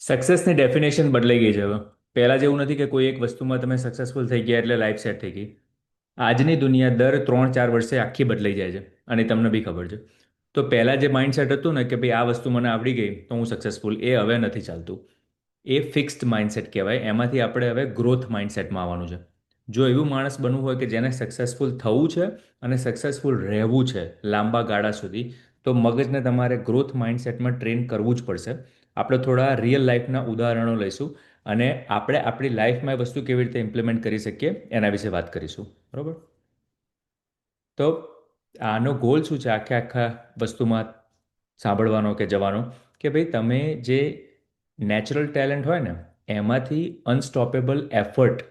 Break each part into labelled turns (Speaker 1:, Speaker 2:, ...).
Speaker 1: સક્સેસની definition બદલાઈ ગઈ છે હવે. પહેલાં જેવું નથી કે કોઈ એક વસ્તુમાં તમે સક્સેસફુલ થઈ ગયા એટલે લાઈફ સેટ થઈ ગઈ. આજની દુનિયા દર ત્રણ ચાર વર્ષે આખી બદલાઈ જાય છે અને તમને બી ખબર છે. તો પહેલાં જે માઇન્ડસેટ હતું ને કે ભાઈ આ વસ્તુ મને આવડી ગઈ તો હું સક્સેસફુલ એ હવે નથી ચાલતું. એ ફિક્સ્ડ માઇન્ડસેટ કહેવાય. એમાંથી આપણે હવે ગ્રોથ માઇન્ડસેટમાં આવવાનું છે. જો એવું માણસ બનવું હોય કે જેને સક્સેસફુલ થવું છે અને સક્સેસફુલ રહેવું છે લાંબા ગાળા સુધી, તો મગજને તમારે ગ્રોથ માઇન્ડસેટમાં ટ્રેન કરવું જ પડશે. આપણે થોડા રિયલ લાઈફના ઉદાહરણો લઈશું અને આપણે આપણી લાઈફમાં એ વસ્તુ કેવી રીતે ઇમ્પ્લિમેન્ટ કરી શકીએ એના વિશે વાત કરીશું. બરાબર? તો આનો ગોલ શું છે? આખે આખા વસ્તુમાં સાંભળવાનો કે જવાનો? કે ભાઈ તમે જે નેચરલ ટેલેન્ટ હોય ને, એમાંથી અનસ્ટોપેબલ એફર્ટ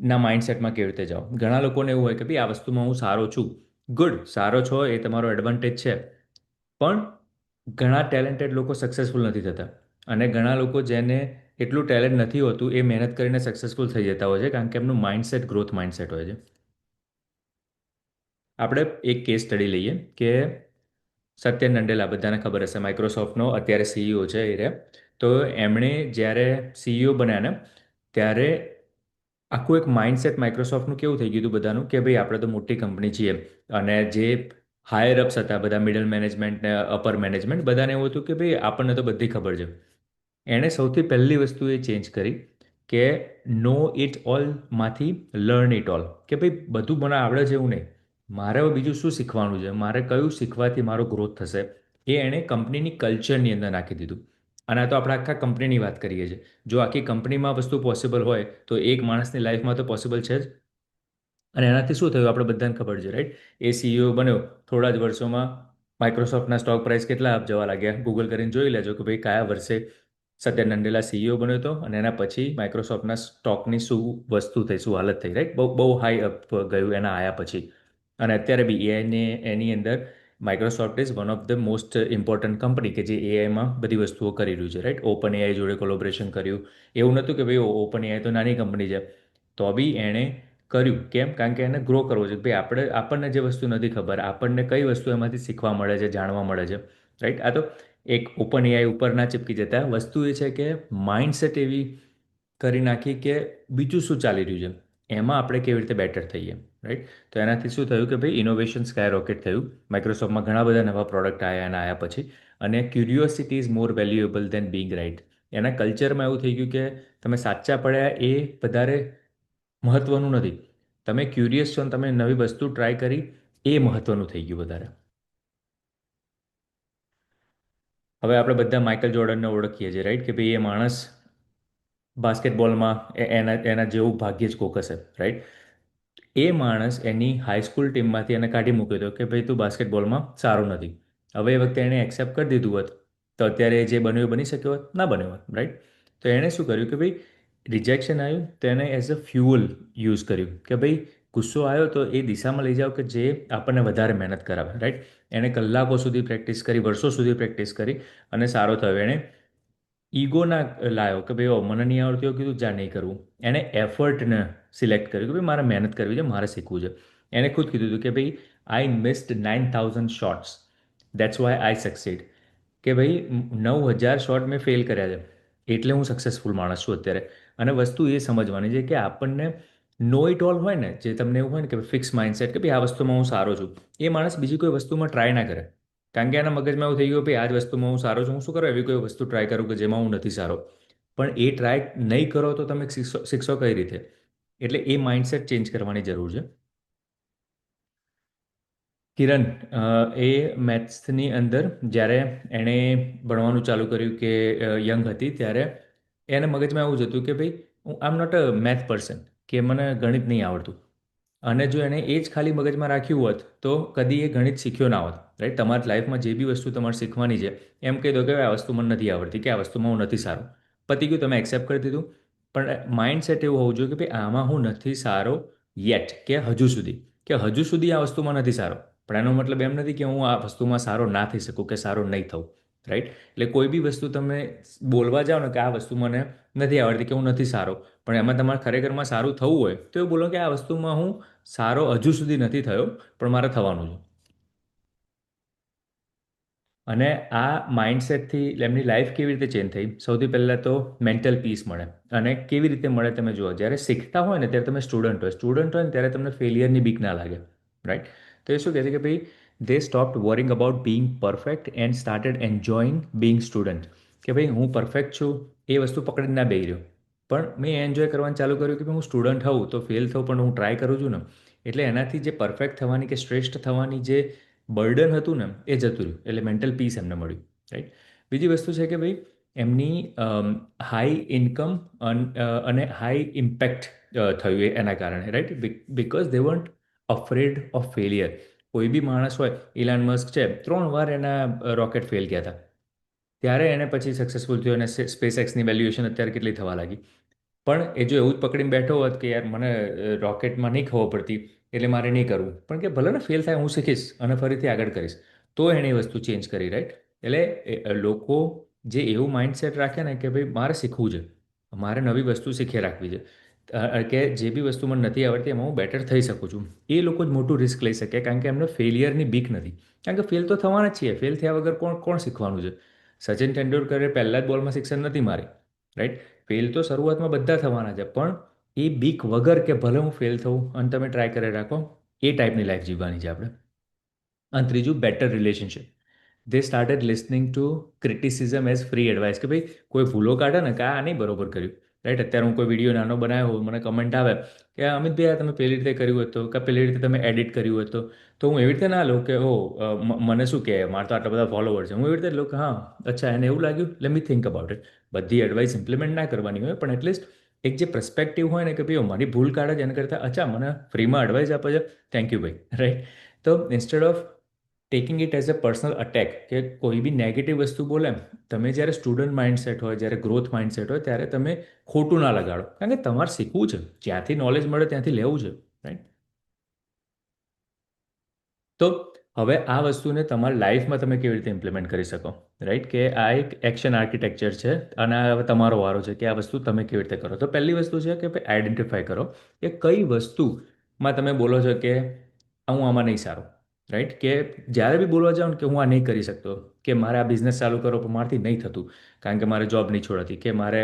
Speaker 1: ના માઇન્ડસેટમાં કેવી રીતે જાઓ? ઘણા લોકોને એવું હોય કે ભાઈ આ વસ્તુમાં હું સારો છું. ગુડ સારો છો એ તમારો એડવાન્ટેજ છે. પણ ઘણા ટેલેન્ટેડ લોકો સક્સેસફુલ નથી થતા. અને ઘણા લોકો જેને એટલું ટેલેન્ટ નથી હોતું, એ મહેનત કરીને સક્સેસફુલ થઈ જતા હોય છે, કારણ કે એમનું માઇન્ડસેટ ગ્રોથ માઇન્ડસેટ હોય છે. આપણે એક કેસ સ્ટડી લઈએ કે સત્ય નંડેલા બધાને ખબર હશે માઇક્રોસોફ્ટનો અત્યારે સીઈઓ છે એ રે તો એમણે જ્યારે સીઈઓ બન્યા ને, ત્યારે આખું એક માઇન્ડસેટ માઇક્રોસોફ્ટનું કેવું થઈ ગયું હતું બધાનું, કે ભાઈ આપણે તો મોટી કંપની છીએ. અને જે હાયર અપ્સ હતા, બધા મિડલ મેનેજમેન્ટ ને અપર મેનેજમેન્ટ બધાને એવું હતું કે ભાઈ આપણને તો બધી ખબર છે. એણે સૌથી પહેલી વસ્તુ એ ચેન્જ કરી કે નો ઇટ ઓલમાંથી લર્ન ઇટ ઓલ કે ભાઈ બધું મને આવડે છે એવું નહીં. મારે હવે બીજું શું શીખવાનું છે? મારે કયું શીખવાથી મારો ગ્રોથ થશે? એ એણે કંપનીની કલ્ચરની અંદર નાખી દીધું. અને આ તો આપણે આખા કંપનીની વાત કરીએ છીએ. જો આખી કંપનીમાં વસ્તુ પોસિબલ હોય, તો એક માણસની લાઈફમાં તો પોસિબલ છે જ. અને એનાથી શું થયું? આપણે બધાને ખબર છે રાઈટ એ સીઈઓ બન્યો. થોડા જ વર્ષોમાં માઇક્રોસોફ્ટના સ્ટોક પ્રાઇસ કેટલા અપ જવા લાગ્યા? ગૂગલ કરીને જોઈ લેજો કે ભાઈ કયા વર્ષે સત્ય નંદેલા સીઈઓ બન્યો હતો અને એના પછી માઇક્રોસોફ્ટના સ્ટોકની શું વસ્તુ થઈ, શું હાલત થઈ રાઈટ બહુ બહુ હાઈ અપ ગયું એના આયા પછી. અને અત્યારે બી એઆઈને એની અંદર Microsoft is one of the most important company કે જે એઆઈમાં બધી વસ્તુઓ કરી રહ્યું છે રાઈટ ઓપન એઆઈ જોડે કોલોબરેશન કર્યું. એવું નહોતું કે ભાઈ ઓપન એઆઈ તો નાની કંપની છે. તો બી એણે કર્યું. કેમ? કારણ કે એને ગ્રો કરવો છે ભાઈ આપણે, આપણને જે વસ્તુ નથી ખબર, આપણને કઈ વસ્તુ એમાંથી શીખવા મળે છે, જાણવા મળે છે. રાઈટ આ તો એક ઓપન એઆઈ ઉપર ના ચીપકી જતા વસ્તુ એ છે કે માઇન્ડસેટ એવી કરી નાખી કે બીજું શું ચાલી રહ્યું છે. એમાં આપણે કેવી રીતે બેટર થઈએ. રાઈટ તો એનાથી શું થયું કે ભાઈ ઇનોવેશન સ્કાય રોકેટ થયું. માઇક્રોસોફ્ટમાં ઘણા બધા નવા પ્રોડક્ટ આવ્યા એના આવ્યા પછી. અને curiosity is more valuable than being right એના કલ્ચરમાં એવું થઈ ગયું કે તમે સાચા પડ્યા એ વધારે મહત્ત્વનું નથી. તમે ક્યુરિયસ છો તમે નવી વસ્તુ ટ્રાય કરી, એ મહત્ત્વનું થઈ ગયું વધારે. હવે આપણે બધા માઇકલ જોર્ડનને ઓળખીએ છીએ રાઈટ કે ભાઈ એ માણસ બાસ્કેટબોલમાં એના એના જેવું ભાગ્ય જ કોક હશે રાઈટ એ માણસ એની હાઈસ્કૂલ ટીમમાંથી એને કાઢી મૂક્યો હતો કે ભાઈ તું બાસ્કેટબોલમાં સારો નથી. હવે એ વખતે એણે એક્સેપ્ટ કરી દીધું હોત, તો અત્યારે જે બન્યું એ બની શક્યો હોત? ના બન્યો હોત રાઈટ તો એણે શું કર્યું કે ભાઈ રિજેક્શન આવ્યું તેને એઝ અ ફ્યુઅલ યુઝ કર્યું કે ભાઈ, ગુસ્સો આવ્યો તો એ દિશામાં લઈ જાઓ કે જે આપણને વધારે મહેનત કરાવે રાઈટ એણે કલાકો સુધી પ્રેક્ટિસ કરી, વર્ષો સુધી પ્રેક્ટિસ કરી અને સારો થયો. એણે ઈગોના લાયો કે ભાઈ મને નહીં આવડતું. એવું કીધું, જા, નહીં કરવું એણે એફર્ટને સિલેક્ટ કર્યું કે ભાઈ, મારે મહેનત કરવી છે, મારે શીખવું છે. એણે ખુદ કીધું હતું કે ભાઈ I missed nine thousand shots that's why I succeed કે ભાઈ, નવ હજાર શોર્ટ મેં ફેલ કર્યા છે. એટલે હું સક્સેસફુલ માણસ છું અત્યારે. અને વસ્તુ એ સમજવાની છે કે આપણને નો ઇટ ઓલ હોય ને, જે તમને એવું હોય ને કે ફિક્સ માઇન્ડસેટ કે ભાઈ આ વસ્તુમાં હું સારો છું, એ માણસ બીજી કોઈ વસ્તુમાં ટ્રાય ના કરે. કારણ કે એના મગજમાં એવું થઈ ગયું ભાઈ આ જ વસ્તુમાં હું સારો છું, હું શું કરું? એવી કોઈ વસ્તુ ટ્રાય કરું કે જેમાં હું નથી સારો. પણ એ ટ્રાય નહીં કરો તો તમે શીખશો કઈ રીતે? એટલે એ માઇન્ડસેટ ચેન્જ કરવાની જરૂર છે. કિરણ એ મેથ્સની અંદર જ્યારે એણે ભણવાનું ચાલુ કર્યું કે યંગ હતી, ત્યારે એને મગજમાં એવું જ હતું કે ભાઈ, હું આમ નોટ અ મેથ પર્સન કે મને ગણિત નહીં આવડતું. અને જો એણે એ જ ખાલી મગજમાં રાખ્યું હોત, તો કદી એ ગણિત શીખ્યો ના હોત. રાઈટ તમારી લાઈફમાં જે બી વસ્તુ તમારે શીખવાની છે, એમ કહી દો કે આ વસ્તુ મને નથી આવડતી, કે આ વસ્તુમાં હું નથી સારો. પતી ગયું, તમે એક્સેપ્ટ કરી દીધું. પણ માઇન્ડસેટ એવું હોવું જોઈએ કે ભાઈ, આમાં હું નથી સારો યેટ કે હજુ સુધી. કે હજુ સુધી આ વસ્તુમાં નથી સારો. પણ એનો મતલબ એમ નથી કે હું આ વસ્તુમાં સારો ના થઈ શકું, કે સારો નહીં થવું રાઈટ એટલે કોઈ બી વસ્તુ તમે બોલવા જાઓ ને કે આ વસ્તુ મને નથી આવડતી કે હું નથી સારો, પણ એમાં તમારે ખરેખરમાં સારું થવું હોય, તો એ બોલો કે આ વસ્તુમાં હું સારો હજુ સુધી નથી થયો, પણ મારે થવાનું છે. અને આ માઇન્ડસેટથી એમની લાઈફ કેવી રીતે ચેન્જ થઈ? સૌથી પહેલાં તો મેન્ટલ પીસ મળે. અને કેવી રીતે મળે તમે જુઓ, જ્યારે શીખતા હોય ને ત્યારે તમે સ્ટુડન્ટ હોય. સ્ટુડન્ટ હોય ને ત્યારે તમને ફેલિયરની બીક ના લાગે રાઈટ તો એ શું કહે છે કે ભાઈ they stopped worrying about being perfect and started enjoying being student કે ભાઈ, હું પરફેક્ટ છું, એ વસ્તુ પકડીને ના બેહી રહ્યો. પણ મેં એન્જોય કરવાનું ચાલુ કર્યું કે હું સ્ટુડન્ટ હોઉં તો ફેલ થઉં પણ હું ટ્રાય કરું છું ને. એટલે એનાથી જે પરફેક્ટ થવાની કે શ્રેષ્ઠ થવાની જે બર્ડન હતું ને, એ જતું રહ્યું. એટલે મેન્ટલ પીસ એમને મળ્યું રાઈટ બીજી વસ્તુ છે કે ભાઈ, એમની હાઈ ઇન્કમ અને હાઈ ઇમ્પેક્ટ થયું એના કારણે right because they won't afraid of failure કોઈ બી માણસ હોય ઇલાન મસ્ક છે, ત્રણ વાર એના રોકેટ ફેલ ગયા હતા. ત્યારે એને પછી સક્સેસફુલ થયો અને સ્પેસ એક્સની વેલ્યુએશન અત્યારે કેટલી થવા લાગી. પણ એ જો એવું જ પકડીને બેઠો હોત કે યાર મને રોકેટમાં નહીં ખબર પડતી, એટલે મારે નહીં કરવું. પણ કે ભલે ને ફેલ થાય, હું શીખીશ અને ફરીથી આગળ કરીશ. તો એણે એ વસ્તુ ચેન્જ કરી રાઈટ એટલે લોકો જે એવું માઇન્ડસેટ રાખે ને કે ભાઈ, મારે શીખવું છે. મારે નવી વસ્તુ શીખી રાખવી છે. કે જે બી વસ્તુ મને નથી આવડતી, એમાં હું બેટર થઈ શકું છું. એ લોકો જ મોટું રિસ્ક લઈ શકે, કારણ કે એમને ફેલિયરની બીક નથી. કારણ કે ફેલ તો થવાના જ છીએ. ફેલ થયા વગર કોણ કોણ શીખવાનું છે? સચિન તેંડુલકરે પહેલાં જ બોલમાં સિક્સર નથી મારી રાઈટ ફેલ તો શરૂઆતમાં બધા થવાના છે, પણ એ બીક વગર કે ભલે હું ફેલ થઉં, અને તમે ટ્રાય કરી રાખો, એ ટાઈપની લાઈફ જીવવાની છે આપણે. અને ત્રીજું better relationship they started listening to criticism as free advice કે ભાઈ, કોઈ ભૂલો કાઢે ને કે આ નહીં બરોબર કર્યું. રાઈટ અત્યારે હું કોઈ વીડિયો નાનો બનાવ્યો હોય, મને કમેન્ટ આવે કે, અમિતભાઈ, આ તમે પેલી રીતે કર્યું હતું કે, પેલી રીતે તમે એડિટ કર્યું હતું તો? હું એવી રીતે ના લઉં કે ઓ મને શું કહે મારે તો આટલા બધા ફોલોવર છે. હું એવી રીતે લઉં કે, હા, અચ્છા, એને એવું લાગ્યું? Let me think about it બધી એડવાઇસ ઇમ્પ્લિમેન્ટ ના કરવાની હોય, પણ એટલીસ્ટ એક જે પ્રસ્પેક્ટિવ હોય ને કે, ભાઈ મારી ભૂલ કાઢે છે, એના કરતાં, અચ્છા, મને ફ્રીમાં એડવાઇસ આપે છે. થેન્ક યુ ભાઈ. રાઈટ તો instead of taking it as a personal attack કે કોઈ બી નેગેટિવ વસ્તુ બોલે, તમે જ્યારે સ્ટુડન્ટ માઇન્ડસેટ હોય, જ્યારે ગ્રોથ માઇન્ડસેટ હોય, ત્યારે તમે ખોટું ના લગાડો. કારણ કે તમારે શીખવું છે. જ્યાંથી નોલેજ મળે, ત્યાંથી લેવું છે. રાઈટ તો હવે આ વસ્તુને તમારા લાઈફમાં તમે કેવી રીતે ઇમ્પ્લિમેન્ટ કરી શકો? રાઈટ કે આ એક એક્શન આર્કિટેક્ચર છે અને હવે તમારો વારો છે કે આ વસ્તુ તમે કેવી રીતે કરો? તો પહેલી વસ્તુ છે કે ભાઈ આઈડેન્ટિફાઈ કરો કે કઈ વસ્તુમાં તમે બોલો છો કે હું આમાં નહીં સારું. રાઈટ કે જ્યારે બી બોલવા જાઉં કે હું આ નહીં કરી શકતો, કે મારે આ બિઝનેસ ચાલુ કરવો પણ મારાથી નહીં થતું, કારણ કે મારે જોબ નહીં છોડાતી, કે મારે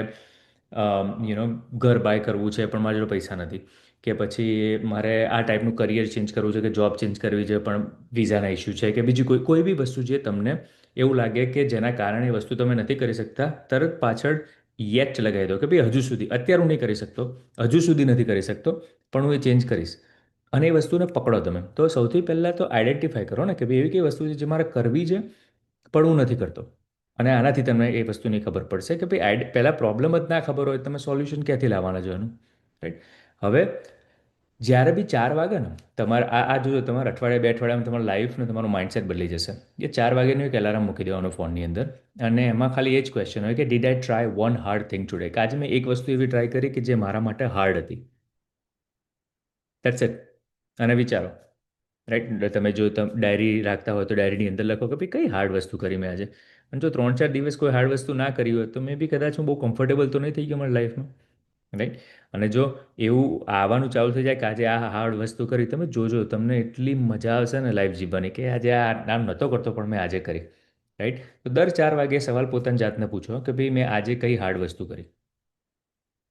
Speaker 1: યુ નો ઘર બાય કરવું છે, પણ મારી જોડે પૈસા નથી, કે પછી મારે આ ટાઈપનું કરિયર ચેન્જ કરવું છે, કે જોબ ચેન્જ કરવી છે, પણ વિઝાના ઇસ્યુ છે, કે બીજી કોઈ કોઈ બી વસ્તુ જે તમને એવું લાગે કે જેના કારણે એ વસ્તુ તમે નથી કરી શકતા, તરત પાછળ યેટ લગાવી દો કે ભાઈ હજુ સુધી, અત્યારે હું નહીં કરી શકતો, હજુ સુધી નથી કરી શકતો, પણ હું એ ચેન્જ કરીશ. અને એ વસ્તુને પકડો તમે. તો સૌથી પહેલાં તો આઈડેન્ટિફાઈ કરો ને કે ભાઈ એવી કઈ વસ્તુ છે જે મારે કરવી છે, પણ હું નથી કરતો. અને આનાથી તમને એ વસ્તુની ખબર પડશે કે ભાઈ પહેલાં પ્રોબ્લેમ જ ના ખબર હોય તમે સોલ્યુશન ક્યાંથી લાવવાના છો એનું? રાઈટ હવે, જ્યારે બી ચાર વાગે ને, તમારે આ આ જોજો, તમારે અઠવાડિયા, બે અઠવાડિયામાં તમારું લાઈફને તમારું માઇન્ડસેટ બદલી જશે. એ ચાર વાગ્યાનું એક એલાર્મ મૂકી દેવાનો ફોનની અંદર. અને એમાં ખાલી એ જ ક્વેશ્ચન હોય કે did I try one hard thing today કે આજે મેં એક વસ્તુ એવી ટ્રાય કરી કે જે મારા માટે હાર્ડ હતી. દેટ્સ ઇટ અને વિચારો. રાઈટ તમે જો તમે ડાયરી રાખતા હોય તો ડાયરીની અંદર લખો કે ભાઈ કઈ હાર્ડ વસ્તુ કરી મેં આજે? અને જો ત્રણ ચાર દિવસ કોઈ હાર્ડ વસ્તુ ના કરી હોય તો મેં બી કદાચ હું બહુ કમ્ફર્ટેબલ તો નહીં થઈ ગયો મારી લાઈફમાં રાઈટ અને જો એવું આવવાનું ચાલુ થઈ જાય કે આજે આ હાર્ડ વસ્તુ કરી, તમે જોજો, તમને એટલી મજા આવશે ને લાઈફ જીવવાની કે આજે આ નામ નહોતો કરતો પણ મેં આજે કરી. રાઈટ તો દર ચાર વાગે સવાલ પોતાની જાતને પૂછો કે ભાઈ મેં આજે કઈ હાર્ડ વસ્તુ કરી?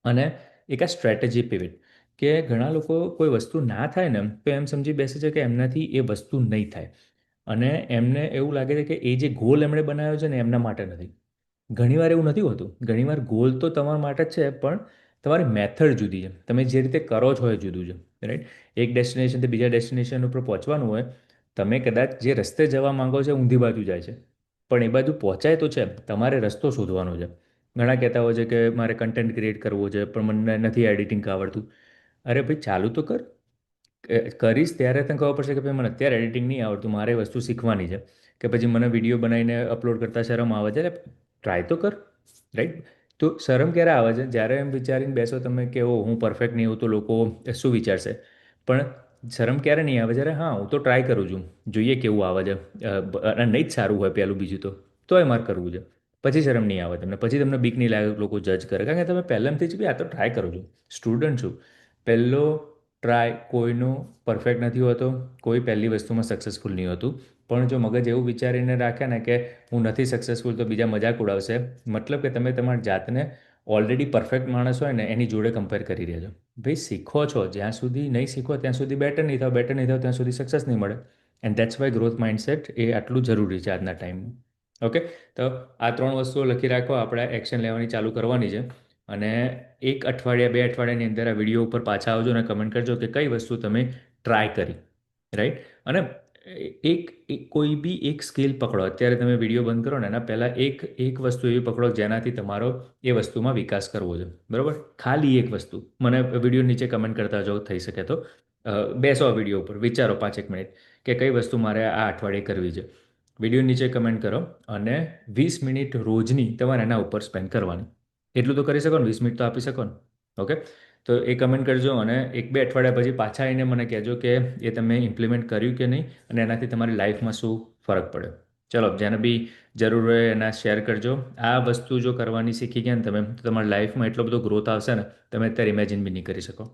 Speaker 1: અને એક આ સ્ટ્રેટેજી પીવિટ કે ઘણા લોકો કોઈ વસ્તુ ના થાય ને, તો એમ સમજી બેસે છે કે એમનાથી એ વસ્તુ નહીં થાય. અને એમને એવું લાગે છે કે એ જે ગોલ એમણે બનાવ્યો છે ને, એમના માટે નથી. ઘણીવાર એવું નથી હોતું. ઘણીવાર ગોલ તો તમારા માટે જ છે, પણ તમારી મેથડ જુદી છે. તમે જે રીતે કરો છો એ જુદું છે. રાઈટ એક ડેસ્ટિનેશનથી બીજા ડેસ્ટિનેશન ઉપર પહોંચવાનું હોય, તમે કદાચ જે રસ્તે જવા માંગો છો ઊંધી બાજુ જાય છે. પણ એ બાજુ પહોંચાય તો છે. તમારે રસ્તો શોધવાનો છે. ઘણા કહેતા હોય છે કે મારે કન્ટેન્ટ ક્રિએટ કરવો છે, પણ મને નથી એડિટિંગ આવડતું. અરે ભાઈ, ચાલુ તો કર. કરીશ ત્યારે તને ખબર પડશે કે ભાઈ, મને અત્યારે એડિટિંગ નહીં આવડતું. મારે વસ્તુ શીખવાની છે કે પછી મને વીડિયો બનાવીને અપલોડ કરતાં શરમ આવે છે. ટ્રાય તો કર રાઈટ તો શરમ ક્યારે આવે છે? જ્યારે એમ વિચારીને બેસો તમે કે ઓ હું પરફેક્ટ નહીં હોઉં તો લોકો શું વિચારશે? પણ શરમ ક્યારે નહીં આવે? જ્યારે હા, હું તો ટ્રાય કરું છું. જોઈએ કેવું આવે છે. અને નહીં જ સારું હોય પહેલું બીજું તો. તોય મારે કરવું છે. પછી શરમ નહીં આવે તમને. પછી તમને બીક નહીં લાગે લોકો જજ કરે. કારણ કે તમે પહેલાંથી જ બી આ તો ટ્રાય કરો છો. સ્ટુડન્ટ છું. પહેલો ટ્રાય કોઈનો પરફેક્ટ નથી હોતો, કોઈ પહેલી વસ્તુમાં સક્સેસફુલ નહીં હોતું. પણ જો મગજ એવું વિચારીને રાખે ને કે હું નથી સક્સેસફુલ તો બીજા મજાક ઉડાવશે, મતલબ કે તમે તમારી જાતને ઓલરેડી પરફેક્ટ માણસ હોય ને એની જોડે કમ્પેર કરી રહ્યા છો. ભાઈ, શીખો છો. જ્યાં સુધી નહીં શીખો, ત્યાં સુધી બેટર નહીં થાવ બેટર નહીં થાવ, ત્યાં સુધી સક્સેસ નહીં મળે. And that's why growth mindset એ આટલું જરૂરી છે આજના ટાઈમમાં ઓકે તો આ ત્રણ વસ્તુઓ લખી રાખો. આપણે એક્શન લેવાની ચાલુ કરવાની છે. અને એક અઠવાડિયા, બે અઠવાડિયાની અંદર આ વીડિયો ઉપર પાછા આવજો અને કમેન્ટ કરજો કે કઈ વસ્તુ તમે ટ્રાય કરી. રાઈટ અને એક કોઈ બી એક સ્કિલ પકડો. અત્યારે તમે વીડિયો બંધ કરો ને, એના પહેલાં એક એક વસ્તુ એવી પકડો જેનાથી તમારો એ વસ્તુમાં વિકાસ કરવો છે. બરાબર? ખાલી એક વસ્તુ. મને વીડિયો નીચે કમેન્ટ કરતા જો થઈ શકે તો. બેસો વીડિયો ઉપર. વિચારો પાંચ એક મિનિટ કે કઈ વસ્તુ મારે આ અઠવાડિયે કરવી છે. વીડિયો નીચે કમેન્ટ કરો અને વીસ મિનિટ રોજની તમારે એના ઉપર સ્પેન્ડ કરવાની. એટલું તો કરી શકો ને, વીસ મિનિટ તો આપી શકો ને. ઓકે તો એ કમેન્ટ કરજો અને એક બે અઠવાડિયા પછી પાછા આવીને મને કહેજો કે એ તમે ઇમ્પ્લિમેન્ટ કર્યું કે નહીં અને એનાથી તમારી લાઈફમાં શું ફરક પડ્યો. ચલો, જેને બી જરૂર હોય એના શેર કરજો. આ વસ્તુ જો કરવાની શીખી ગયા ને તમે, તો તમારી લાઈફમાં એટલો બધો ગ્રોથ આવશે ને, તમે અત્યારે ઇમેજિન બી નહીં કરી શકો.